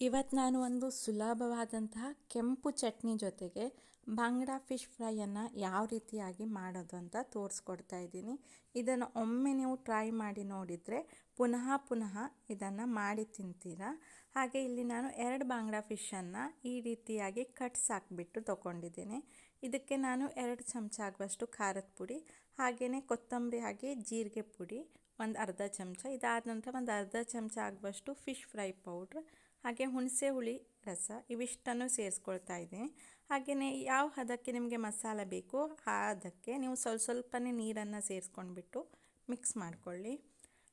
ಇವತ್ತು ನಾನು ಒಂದು ಸುಲಭವಾದಂತಹ ಕೆಂಪು ಚಟ್ನಿ ಜೊತೆಗೆ ಬಾಂಗ್ಡಾ ಫಿಶ್ ಫ್ರೈಯನ್ನು ಯಾವ ರೀತಿಯಾಗಿ ಮಾಡೋದು ಅಂತ ತೋರಿಸ್ಕೊಡ್ತಾ ಇದ್ದೀನಿ. ಇದನ್ನು ಒಮ್ಮೆ ನೀವು ಟ್ರೈ ಮಾಡಿ ನೋಡಿದರೆ ಪುನಃ ಪುನಃ ಇದನ್ನು ಮಾಡಿ ತಿಂತೀರಾ. ಹಾಗೆ ಇಲ್ಲಿ ನಾನು ಎರಡು ಬಾಂಗ್ಡಾ ಫಿಶನ್ನು ಈ ರೀತಿಯಾಗಿ ಕಟ್ಸ್ ಹಾಕ್ಬಿಟ್ಟು ತೊಗೊಂಡಿದ್ದೇನೆ. ಇದಕ್ಕೆ ನಾನು ಎರಡು ಚಮಚ ಆಗುವಷ್ಟು ಖಾರದ ಪುಡಿ, ಹಾಗೆಯೇ ಕೊತ್ತಂಬರಿ ಹಾಗೆ ಜೀರಿಗೆ ಪುಡಿ, ಒಂದು ಅರ್ಧ ಚಮಚ. ಇದಾದ ನಂತರ ಒಂದು ಅರ್ಧ ಚಮಚ ಆಗುವಷ್ಟು ಫಿಶ್ ಫ್ರೈ ಪೌಡ್ರ್ ಹಾಗೆ ಹುಣಸೆ ಹುಳಿ, ರಸ ಇವಿಷ್ಟನ್ನು ಸೇರಿಸ್ಕೊಳ್ತಾ ಇದ್ದೀನಿ. ಹಾಗೆಯೇ ಯಾವ ಹದಕ್ಕೆ ನಿಮಗೆ ಮಸಾಲ ಬೇಕು ಆ ಹದಕ್ಕೆ ನೀವು ಸ್ವಲ್ಪ ಸ್ವಲ್ಪನೇ ನೀರನ್ನು ಸೇರಿಸ್ಕೊಂಡ್ಬಿಟ್ಟು ಮಿಕ್ಸ್ ಮಾಡಿಕೊಳ್ಳಿ.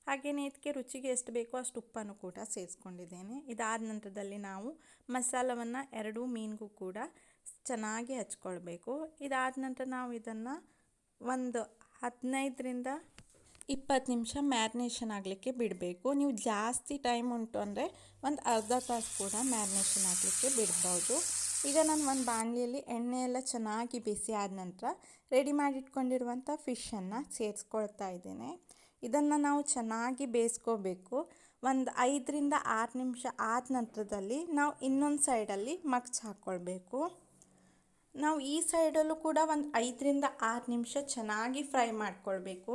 ಹಾಗೆಯೇ ಇದಕ್ಕೆ ರುಚಿಗೆ ಎಷ್ಟು ಬೇಕೋ ಅಷ್ಟು ಉಪ್ಪನ್ನು ಕೂಡ ಸೇರಿಸ್ಕೊಂಡಿದ್ದೇನೆ. ಇದಾದ ನಂತರದಲ್ಲಿ ನಾವು ಮಸಾಲವನ್ನು ಎರಡೂ ಮೀನಿಗೂ ಕೂಡ ಚೆನ್ನಾಗಿ ಹಚ್ಕೊಳ್ಬೇಕು. ಇದಾದ ನಂತರ ನಾವು ಇದನ್ನು ಒಂದು ಹದಿನೈದರಿಂದ ಇಪ್ಪತ್ತು ನಿಮಿಷ ಮ್ಯಾರಿನೇಷನ್ ಆಗಲಿಕ್ಕೆ ಬಿಡಬೇಕು. ನೀವು ಜಾಸ್ತಿ ಟೈಮ್ ಉಂಟು ಅಂದರೆ ಒಂದು ಅರ್ಧ ತಾಸು ಕೂಡ ಮ್ಯಾರಿನೇಷನ್ ಆಗಲಿಕ್ಕೆ ಬಿಡ್ಬೋದು. ಈಗ ನಾನು ಒಂದು ಬಾಣಲಿಯಲ್ಲಿ ಎಣ್ಣೆ ಎಲ್ಲ ಚೆನ್ನಾಗಿ ಬಿಸಿ ಆದ ನಂತರ ರೆಡಿ ಮಾಡಿಟ್ಕೊಂಡಿರುವಂಥ ಫಿಶನ್ನು ಸೇರಿಸ್ಕೊಳ್ತಾ ಇದ್ದೇನೆ. ಇದನ್ನು ನಾವು ಚೆನ್ನಾಗಿ ಬೇಯಿಸ್ಕೋಬೇಕು. ಒಂದು ಐದರಿಂದ ಆರು ನಿಮಿಷ ಆದ ನಂತರದಲ್ಲಿ ನಾವು ಇನ್ನೊಂದು ಸೈಡಲ್ಲಿ ಮಗ್ಚ್ ಹಾಕ್ಕೊಳ್ಬೇಕು ನಾವು ಈ ಸೈಡಲ್ಲೂ ಕೂಡ ಒಂದು ಐದರಿಂದ ಆರು ನಿಮಿಷ ಚೆನ್ನಾಗಿ ಫ್ರೈ ಮಾಡ್ಕೊಳ್ಬೇಕು.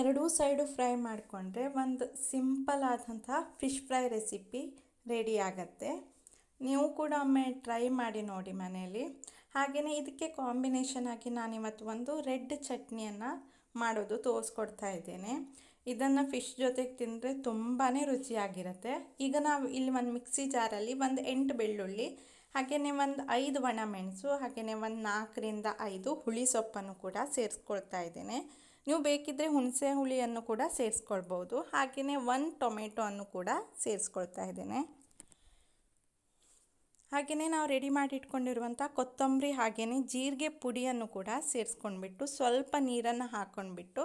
ಎರಡೂ ಸೈಡು ಫ್ರೈ ಮಾಡಿಕೊಂಡ್ರೆ ಒಂದು ಸಿಂಪಲ್ ಆದಂತಹ ಫಿಶ್ ಫ್ರೈ ರೆಸಿಪಿ ರೆಡಿ ಆಗತ್ತೆ. ನೀವು ಕೂಡ ಒಮ್ಮೆ ಟ್ರೈ ಮಾಡಿ ನೋಡಿ ಮನೆಯಲ್ಲಿ. ಹಾಗೆಯೇ ಇದಕ್ಕೆ ಕಾಂಬಿನೇಷನ್ ಆಗಿ ನಾನಿವತ್ತು ಒಂದು ರೆಡ್ ಚಟ್ನಿಯನ್ನು ಮಾಡೋದು ತೋರಿಸ್ಕೊಡ್ತಾ ಇದ್ದೇನೆ. ಇದನ್ನು ಫಿಶ್ ಜೊತೆಗೆ ತಿಂದರೆ ತುಂಬಾ ರುಚಿಯಾಗಿರುತ್ತೆ. ಈಗ ನಾವು ಇಲ್ಲಿ ಒಂದು ಮಿಕ್ಸಿ ಜಾರಲ್ಲಿ ಒಂದು ಎಂಟು ಬೆಳ್ಳುಳ್ಳಿ ಹಾಗೆಯೇ ಒಂದು ಐದು ಒಣ ಮೆಣಸು ಹಾಗೆಯೇ ಒಂದು ನಾಲ್ಕರಿಂದ ಐದು ಹುಳಿ ಸೊಪ್ಪನ್ನು ಕೂಡ ಸೇರಿಸ್ಕೊಳ್ತಾ ಇದ್ದೇನೆ. ನೀವು ಬೇಕಿದ್ದರೆ ಹುಣಸೆ ಹುಳಿಯನ್ನು ಕೂಡ ಸೇರಿಸ್ಕೊಳ್ಬೋದು. ಹಾಗೆಯೇ ಒಂದು ಟೊಮೆಟೊ ಅನ್ನು ಕೂಡ ಸೇರಿಸ್ಕೊಳ್ತಾ ಇದ್ದೇನೆ. ಹಾಗೆಯೇ ನಾವು ರೆಡಿ ಮಾಡಿ ಇಟ್ಕೊಂಡಿರುವಂಥ ಕೊತ್ತಂಬರಿ ಹಾಗೆಯೇ ಜೀರಿಗೆ ಪುಡಿಯನ್ನು ಕೂಡ ಸೇರಿಸ್ಕೊಂಡ್ಬಿಟ್ಟು ಸ್ವಲ್ಪ ನೀರನ್ನು ಹಾಕ್ಕೊಂಡ್ಬಿಟ್ಟು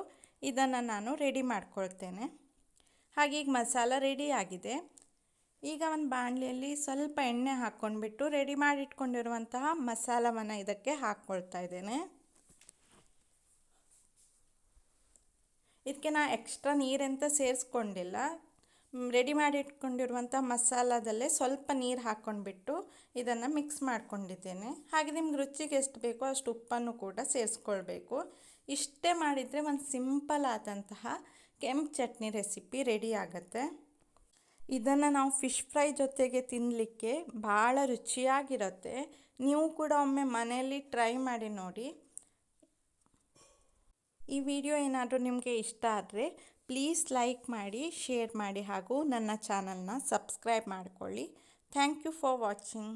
ಇದನ್ನು ನಾನು ರೆಡಿ ಮಾಡ್ಕೊಳ್ತೇನೆ. ಹಾಗೆ ಈಗ ಮಸಾಲ ರೆಡಿ ಆಗಿದೆ. ಈಗ ಒಂದು ಬಾಣಲಿಯಲ್ಲಿ ಸ್ವಲ್ಪ ಎಣ್ಣೆ ಹಾಕ್ಕೊಂಡ್ಬಿಟ್ಟು ರೆಡಿ ಮಾಡಿ ಇಟ್ಕೊಂಡಿರುವಂತಹ ಮಸಾಲವನ್ನು ಇದಕ್ಕೆ ಹಾಕ್ಕೊಳ್ತಾ ಇದ್ದೇನೆ. ಇದಕ್ಕೆ ನಾ ಎಕ್ಸ್ಟ್ರಾ ನೀರೆಂತ ಸೇರಿಸ್ಕೊಂಡಿಲ್ಲ. ರೆಡಿ ಮಾಡಿ ಇಟ್ಕೊಂಡಿರುವಂಥ ಮಸಾಲದಲ್ಲೇ ಸ್ವಲ್ಪ ನೀರು ಹಾಕ್ಕೊಂಡ್ಬಿಟ್ಟು ಇದನ್ನು ಮಿಕ್ಸ್ ಮಾಡ್ಕೊಂಡಿದ್ದೇನೆ. ಹಾಗೆ ನಿಮ್ಗೆ ರುಚಿಗೆ ಎಷ್ಟು ಬೇಕೋ ಅಷ್ಟು ಉಪ್ಪನ್ನು ಕೂಡ ಸೇರಿಸ್ಕೊಳ್ಬೇಕು. ಇಷ್ಟೇ ಮಾಡಿದರೆ ಒಂದು ಸಿಂಪಲ್ ಆದಂತಹ ಕೆಂಪು ಚಟ್ನಿ ರೆಸಿಪಿ ರೆಡಿ ಆಗುತ್ತೆ. ಇದನ್ನು ನಾವು ಫಿಶ್ ಫ್ರೈ ಜೊತೆಗೆ ತಿನ್ನಲಿಕ್ಕೆ ಭಾಳ ರುಚಿಯಾಗಿರುತ್ತೆ. ನೀವು ಕೂಡ ಒಮ್ಮೆ ಮನೆಯಲ್ಲಿ ಟ್ರೈ ಮಾಡಿ ನೋಡಿ. ಈ ವಿಡಿಯೋ ಏನಾದರೂ ನಿಮಗೆ ಇಷ್ಟ ಆದರೆ ಪ್ಲೀಸ್ ಲೈಕ್ ಮಾಡಿ ಶೇರ್ ಮಾಡಿ ಹಾಗೂ ನನ್ನ ಚಾನಲ್ನ ಸಬ್ಸ್ಕ್ರೈಬ್ ಮಾಡಿಕೊಳ್ಳಿ. Thank you for watching